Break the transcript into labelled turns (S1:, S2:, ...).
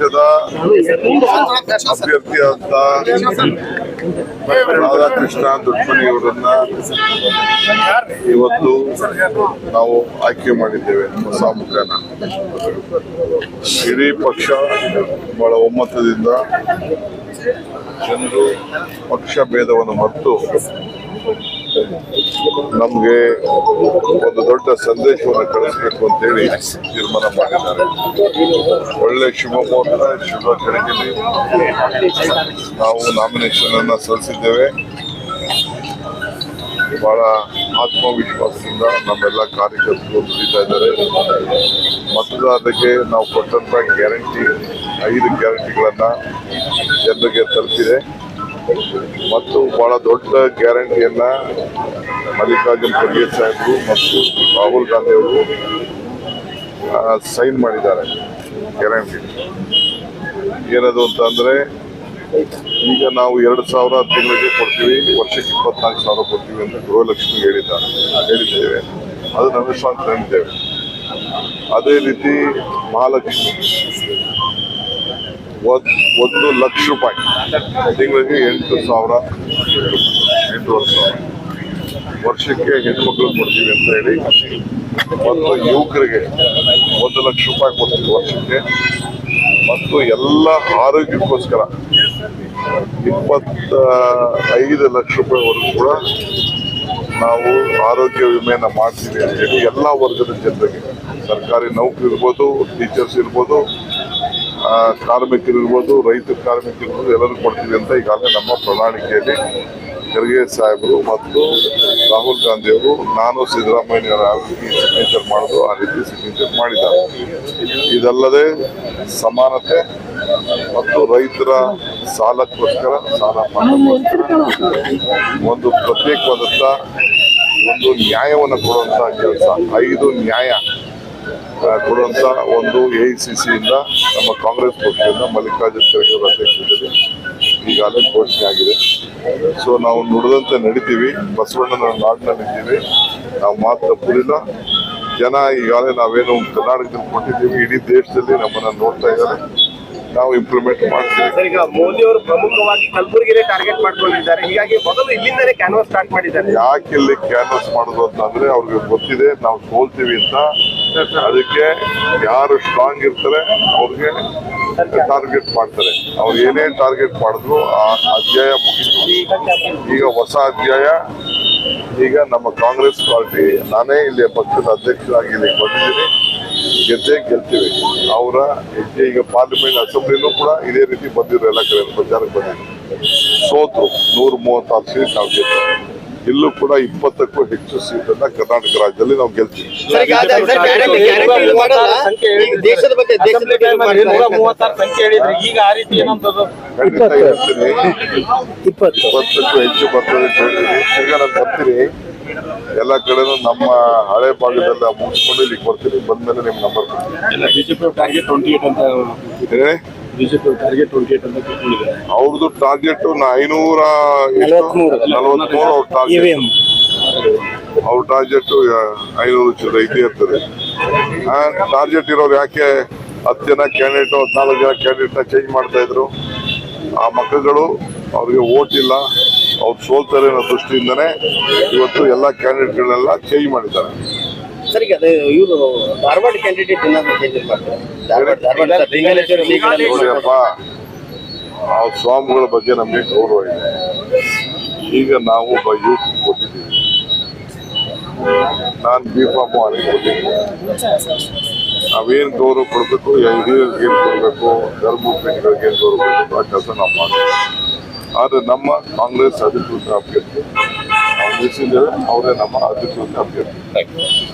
S1: ಪಕ್ಷದ ಅಭ್ಯರ್ಥಿಯಾದ ರಾಧಾಕೃಷ್ಣ ದೊಡ್ಡಮನಿಯವರನ್ನ ಇವತ್ತು ನಾವು ಆಯ್ಕೆ ಮಾಡಿದ್ದೇವೆ. ಹೊಸ ಮುಖಾನ. ಇಡೀ ಪಕ್ಷ ಬಹಳ ಒಮ್ಮತದಿಂದ ಜನರು ಪಕ್ಷ ಭೇದವನ್ನು ಮರೆತು ನಮ್ಗೆ ಒಂದು ದೊಡ್ಡ ಸಂದೇಶವನ್ನು ಕಳಿಸ್ಬೇಕು ಅಂತೇಳಿ ತೀರ್ಮಾನ ಮಾಡಿದ್ದಾರೆ. ಒಳ್ಳೆ ಶುಭ ಮುಹೂರ್ತ, ಶುಭ ನಾವು ನಾಮಿನೇಷನ್ ಅನ್ನು ಸಲ್ಲಿಸಿದ್ದೇವೆ. ಬಹಳ ಆತ್ಮವಿಶ್ವಾಸದಿಂದ ನಮ್ಮೆಲ್ಲ ಕಾರ್ಯಕರ್ತರು ದುಡಿತಾ ಇದ್ದಾರೆ. ಮತದಾರರಿಗೆ ನಾವು ಕೊಟ್ಟಂತ ಗ್ಯಾರಂಟಿ, ಐದು ಗ್ಯಾರಂಟಿಗಳನ್ನು ಜನರಿಗೆ ತಲುಪಿದೆ. ಮತ್ತು ಬಹಳ ದೊಡ್ಡ ಗ್ಯಾರಂಟಿಯನ್ನ ಮಲ್ಲಿಕಾರ್ಜುನ್ ಖರ್ಗೆ ಸಾಹೇಬರು ಮತ್ತು ರಾಹುಲ್ ಗಾಂಧಿ ಅವರು ಸೈನ್ ಮಾಡಿದ್ದಾರೆ. ಗ್ಯಾರಂಟಿ. ಏನದು ಅಂತಂದ್ರೆ ಈಗ ನಾವು ಎರಡು ಸಾವಿರ ತಿಂಗಳಿಗೆ ಕೊಡ್ತೀವಿ, ವರ್ಷಕ್ಕೆ ಇಪ್ಪತ್ನಾಲ್ಕು ಸಾವಿರ ಕೊಡ್ತೀವಿ ಅಂತ ಗೃಹಲಕ್ಷ್ಮಿ ಹೇಳಿದ್ದಾರೆ ಹೇಳಿದ್ದೇವೆ. ಅದು ಅನುಷ್ಠಾನ ತಂದಿದ್ದೇವೆ ಅದೇ ರೀತಿ ಮಹಾಲಕ್ಷ್ಮಿ. ಒಂದ್- ಲಕ್ಷ ರೂಪಾಯಿ. ತಿಂಗಳಿಗೆ ಎಂಟು ಸಾವಿರ, ಎಂಟೂವರೆ ಸಾವಿರ. ವರ್ಷಕ್ಕೆ ಹೆಣ್ಮಕ್ಳು ಕೊಡ್ತೀವಿ ಅಂತ ಹೇಳಿ ಮತ್ತು ಯುವಕರಿಗೆ ಒಂದು ಲಕ್ಷ ರೂಪಾಯಿ ಕೊಡ್ತೀವಿ ವರ್ಷಕ್ಕೆ. ಮತ್ತು ಎಲ್ಲ ಆರೋಗ್ಯಕ್ಕೋಸ್ಕರ ಇಪ್ಪತ್ತ ಐದು ಲಕ್ಷ ರೂಪಾಯಿವರೆಗೂ ಕೂಡ ನಾವು ಆರೋಗ್ಯ ವಿಮೆಯನ್ನು ಮಾಡ್ತೀವಿ ಅಂತ ಹೇಳಿ ಎಲ್ಲ ವರ್ಗದ ಜನರಿಗೆ, ಸರ್ಕಾರಿ ನೌಕರಿ ಇರ್ಬೋದು ಟೀಚರ್ಸ್ ಇರ್ಬೋದು ಆ, ರೈತರ ಕಾರ್ಮಿಕರಿರ್ಬೋದು ಎಲ್ಲರೂ ಕೊಡ್ತೀವಿ ಅಂತ ಈಗಾಗಲೇ ನಮ್ಮ ಪ್ರಣಾಳಿಕೆಯಲ್ಲಿ ಖರ್ಗೆ ಸಾಹೇಬರು ಮತ್ತು ರಾಹುಲ್ ಗಾಂಧಿಯವರು ನಾನು ಸಿದ್ದರಾಮಯ್ಯ ಸಿಗ್ನೇಚರ್ ಮಾಡೋದು ಆ ರೀತಿ ಸಿಗ್ನೇಚರ್ ಮಾಡಿದ್ದಾರೆ. ಇದಲ್ಲದೆ ಸಮಾನತೆ ಮತ್ತು ರೈತರ ಸಾಲಕ್ಕೋಸ್ಕರ ಸಾಲ ಮಾಡೋಕ್ಕೋಸ್ಕರ ಒಂದು ಪ್ರತ್ಯೇಕವಾದಂಥ ಒಂದು ನ್ಯಾಯವನ್ನು ಕೊಡುವಂಥ ಕೆಲಸ ಐದು ನ್ಯಾಯ. ಕೊಡುವಂತ ಒಂದು ಎ ಸಿ ಸಿಯಿಂದ ನಮ್ಮ ಕಾಂಗ್ರೆಸ್ ಪಕ್ಷದಿಂದ ಮಲ್ಲಿಕಾರ್ಜುನ ಖರ್ಗೆ ಅವರ ಅಧ್ಯಕ್ಷತೆಯಲ್ಲಿ ಈಗಾಗಲೇ ಘೋಷಣೆ ಆಗಿದೆ. ಸೊ ನಾವು ನುಡಿದಂತೆ ನಡಿತೀವಿ. ಬಸವಣ್ಣನ ನಾಡಿನಲ್ಲಿದ್ದೀವಿ ನಾವು ಮಾತ್ರ ಪುರಿಲ್ಲ ಜನ ಈಗಾಗಲೇ ನಾವೇನು ಕರ್ನಾಟಕದಲ್ಲಿ ಕೊಟ್ಟಿದ್ದೀವಿ. ಇಡೀ ದೇಶದಲ್ಲಿ ನಮ್ಮನ್ನ ನೋಡ್ತಾ ಇದ್ದಾರೆ. ನಾವು ಇಂಪ್ಲಿಮೆಂಟ್ ಮಾಡ್ತೀವಿ.
S2: ಸರ್ ಈಗ ಮೋದಿ ಅವರು ಪ್ರಮುಖವಾಗಿ ಕಲಬುರಗಿನೇ ಟಾರ್ಗೆಟ್ ಮಾಡ್ಕೊಂಡಿದ್ದಾರೆ. ಹೀಗಾಗಿ ಮೊದಲು ಇಲ್ಲಿಂದಲೇ ಕ್ಯಾನ್ವಾಸ್ ಸ್ಟಾರ್ಟ್ ಮಾಡಿದ್ದಾರೆ.
S1: ಯಾಕೆ ಇಲ್ಲಿ ಕ್ಯಾನ್ವಸ್ ಮಾಡೋದು ಅಂತಂದ್ರೆ ಅವ್ರಿಗೆ ಗೊತ್ತಿದೆ ನಾವು ಸೋಲ್ತೀವಿ ಅಂತ. ಅದಕ್ಕೆ ಯಾರು ಸ್ಟ್ರಾಂಗ್ ಇರ್ತಾರೆ ಅವ್ರಿಗೆ ಟಾರ್ಗೆಟ್ ಮಾಡ್ತಾರೆ. ಅವ್ರು ಏನೇನು ಟಾರ್ಗೆಟ್ ಮಾಡಿದ್ರು ಆ ಅಧ್ಯಾಯ ಮುಗಿತು. ಈಗ ಹೊಸ ಅಧ್ಯಾಯ ಈಗ ನಮ್ಮ ಕಾಂಗ್ರೆಸ್ ಪಾರ್ಟಿ ನಾನೇ ಇಲ್ಲಿ ಪಕ್ಷದ ಅಧ್ಯಕ್ಷರಾಗಿ ಇಲ್ಲಿ ಬಂದಿದ್ದೀನಿ. ಗೆದ್ದೇ ಗೆಲ್ತೀವಿ. ಅವರ ಹೆಜ್ಜೆ ಈಗ ಪಾರ್ಲಿಮೆಂಟ್ ಅಸೆಂಬ್ಲಿನೂ ಕೂಡ ಇದೇ ರೀತಿ ಬಂದಿರೋ ಎಲ್ಲ ಕಡೆ ಪ್ರಚಾರಕ್ಕೆ ಬಂದಿದ್ರು ಸೋತರು ನೂರ ಮೂವತ್ತಾರು ಸೀಟ್ ನಾವು ಗೆದ್ದು ಇಲ್ಲೂ ಕೂಡ ಇಪ್ಪತ್ತಕ್ಕೂ ಹೆಚ್ಚು ಸೀಟನ್ನ ಕರ್ನಾಟಕ ರಾಜ್ಯದಲ್ಲಿ ನಾವು ಗೆಲ್ತೀವಿ. ಖಂಡಿತ ಹೇಳ್ತೀನಿ. ಇಪ್ಪತ್ತಕ್ಕೂ ಹೆಚ್ಚು ಬರ್ತದೆ ಬರ್ತೀರಿ ಈಗ ನಾನು ಬರ್ತೀನಿ. ಎಲ್ಲ ಕಡೆನೂ ನಮ್ಮ ಹಳೆ ಭಾಗದಲ್ಲ ಮುಗಿಸ್ಕೊಂಡು ಇಲ್ಲಿ ಬರ್ತೀನಿ ಬಂದ್ಮೇಲೆ ನಿಮ್ಮ ನಂಬರ್
S3: ಇಲ್ಲ ಬಿಜೆಪಿ ಟಾರ್ಗೆಟ್ ಟ್ವೆಂಟಿ ಏಟ್ ಅಂತ
S1: ಹೇಳಿ
S3: ಬಿಜೆಪಿ ಟಾರ್ಗೆಟ್ ಟ್ವೆಂಟಿ ಏಟ್ ಅಂತ ಕೊಟ್ಟಿದ್ದಾರೆ
S1: ಅವ್ರದ್ದು ಟಾರ್ಗೆಟ್ ಐನೂರ ನಲವತ್ಮೂರು. ಅವ್ರ ಟಾರ್ಗೆಟ್ ಅವ್ರ ಟಾರ್ಗೆಟ್ ಐನೂರು ಚಿಲ್ಲರೆ ಇದೇ ಇರ್ತದೆ ಟಾರ್ಗೆಟ್ ಇರೋರು ಯಾಕೆ ಹತ್ತು ಜನ ಕ್ಯಾಂಡಿಡೇಟ್ ಹದಿನಾಲ್ಕು ಜನ ಕ್ಯಾಂಡಿಡೇಟ್ನ ಚೇಂಜ್ ಮಾಡ್ತಾ ಇದ್ರು? ಆ ಮಕ್ಕಳುಗಳು ಅವ್ರಿಗೆ ಓಟ್ ಇಲ್ಲ. ಅವ್ರು ಸೋಲ್ತಾರೆ ಅನ್ನೋ ದೃಷ್ಟಿಯಿಂದನೇ ಇವತ್ತು ಎಲ್ಲ ಕ್ಯಾಂಡಿಡೇಟ್ಗಳನ್ನೆಲ್ಲ ಚೇಂಜ್ ಮಾಡಿದ್ದಾರೆ.
S2: ಸರಿ ಈಗ ಅದು ಇವರು ಧಾರವಾಡ ಕ್ಯಾಂಡಿಡೇಟ್
S1: ನೋಡಿಯಪ್ಪ ಸ್ವಾಮಿಗಳ ಬಗ್ಗೆ ನಮಗೆ ಗೌರವ ಇದೆ. ಈಗ ನಾವು ಒಬ್ಬ ಯೂತ್ ಕೊಟ್ಟಿದ್ದೀವಿ. ನಾನು ಬಿ ಫಾರ್ಮ್ ಅನೇಕ ಕೊಟ್ಟಿದ್ದೀನಿ. ನಾವೇನು ಗೌರವ ಕೊಡಬೇಕು? ಹಿರಿಯರಿಗೆ ಏನು ಕೊಡಬೇಕು? ಧರ್ಮಪೀಠಗಳಿಗೆ ಏನು ಗೌರವ ಕೊಡಬೇಕು? ಆ ಕೆಲಸ ನಾವು ಮಾಡ್ತೀವಿ. ಆದರೆ ನಮ್ಮ ಕಾಂಗ್ರೆಸ್ ಅಧಿಕೃತ ಅಭ್ಯರ್ಥಿ. ನಾವು ಅವರೇ ನಮ್ಮ ಅಧಿಕೃತ ಅಭ್ಯರ್ಥಿ.